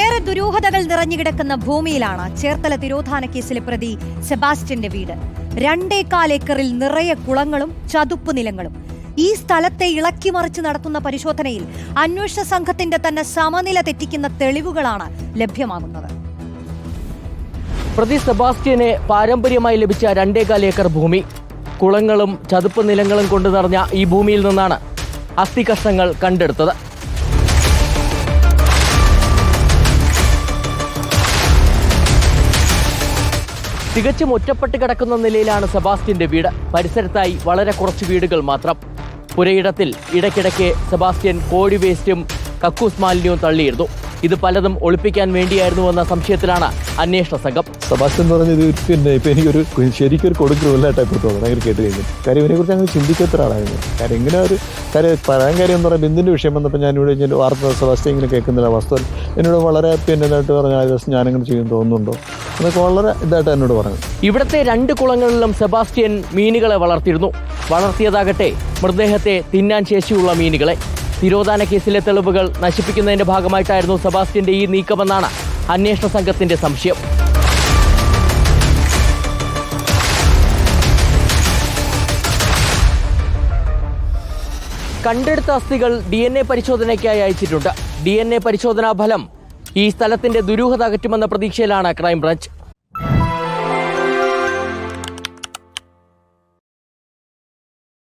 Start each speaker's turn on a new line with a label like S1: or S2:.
S1: ഏറെ ദുരൂഹതകൾ നിറഞ്ഞുകിടക്കുന്ന ഭൂമിയിലാണ് ചേർത്തല തിരോധാന കേസിലെ പ്രതി സെബാസ്റ്റ്യന്റെ വീട്. രണ്ടേകാൽ ഏക്കറിൽ നിറയെ കുളങ്ങളും ചതുപ്പ് നിലങ്ങളും. ഈ സ്ഥലത്തെ ഇളക്കി മറിച്ച് നടത്തുന്ന പരിശോധനയിൽ അന്വേഷണ സംഘത്തിന്റെ തന്നെ സമനില തെറ്റിക്കുന്ന തെളിവുകളാണ് ലഭ്യമാകുന്നത്.
S2: പ്രതി സെബാസ്റ്റ്യനെ പാരമ്പര്യമായി ലഭിച്ച രണ്ടേകാൽ ഏക്കർ ഭൂമി. കുളങ്ങളും ചതുപ്പ് നിലങ്ങളും കൊണ്ടു നിറഞ്ഞ ഈ ഭൂമിയിൽ നിന്നാണ് അസ്ഥി കഷ്ണങ്ങൾ കണ്ടെടുത്തത്. തികച്ചും ഒറ്റപ്പെട്ട് കിടക്കുന്ന നിലയിലാണ് സെബാസ്റ്റ്യന്റെ വീട്. പരിസരത്തായി വളരെ കുറച്ച് വീടുകൾ മാത്രം. പുരയിടത്തിൽ ഇടയ്ക്കിടയ്ക്ക് സെബാസ്റ്റ്യൻ കോഴി വേസ്റ്റും കക്കൂസ് മാലിന്യവും തള്ളിയിരുന്നു. ഇത് പലതും ഒളിപ്പിക്കാൻ വേണ്ടിയായിരുന്നു എന്ന സംശയത്തിലാണ് അന്വേഷണ സംഘം.
S3: സെബാസ്റ്റ്യൻ പറഞ്ഞത് പിന്നെ ഇപ്പൊ എനിക്കൊരു ശരിക്കും ഒരു കൊടുക്കുന്നില്ലായിട്ട് ഇപ്പോൾ അങ്ങനെ കേട്ട് കഴിഞ്ഞു. കാര്യം ഇതിനെക്കുറിച്ച് അങ്ങനെ ചിന്തിക്കാത്ത ഒരാളായിരുന്നു. കാര്യം ഇങ്ങനെ ഒരു കാര്യം പറയാൻ കാര്യം എന്ന് പറയുമ്പോൾ എന്തിന്റെ വിഷയം വന്നപ്പോൾ ഞാൻ ഇവിടെ ഇങ്ങനെ വാർത്ത സെബാസ്റ്റ്യൻ ഇങ്ങനെ കേൾക്കുന്നില്ല വസ്തു എന്നോട് വളരെ പിന്നെ ഇതായിട്ട് പറഞ്ഞു ആ ദിവസം ഞാനിങ്ങനെ ചെയ്യുന്നു തോന്നുന്നുണ്ടോ? എന്നൊക്കെ വളരെ ഇതായിട്ട് എന്നോട് പറഞ്ഞു.
S2: ഇവിടുത്തെ രണ്ട് കുളങ്ങളിലും സെബാസ്റ്റ്യൻ മീനുകളെ വളർത്തിയിരുന്നു. വളർത്തിയതാകട്ടെ മൃതദേഹത്തെ തിന്നാൻ ശേഷിയുള്ള മീനുകളെ. തിരോധാന കേസിലെ തെളിവുകൾ നശിപ്പിക്കുന്നതിന്റെ ഭാഗമായിട്ടായിരുന്നു സെബാസ്റ്റ്യന്റെ ഈ നീക്കമെന്നാണ് അന്വേഷണ സംഘത്തിന്റെ സംശയം. കണ്ടെടുത്ത അസ്ഥികൾ ഡി എൻ എ പരിശോധനയ്ക്കായി അയച്ചിട്ടുണ്ട്. ഡി എൻ എ പരിശോധനാ ഫലം ഈ സ്ഥലത്തിന്റെ ദുരൂഹത അകറ്റുമെന്ന പ്രതീക്ഷയിലാണ് ക്രൈംബ്രാഞ്ച്.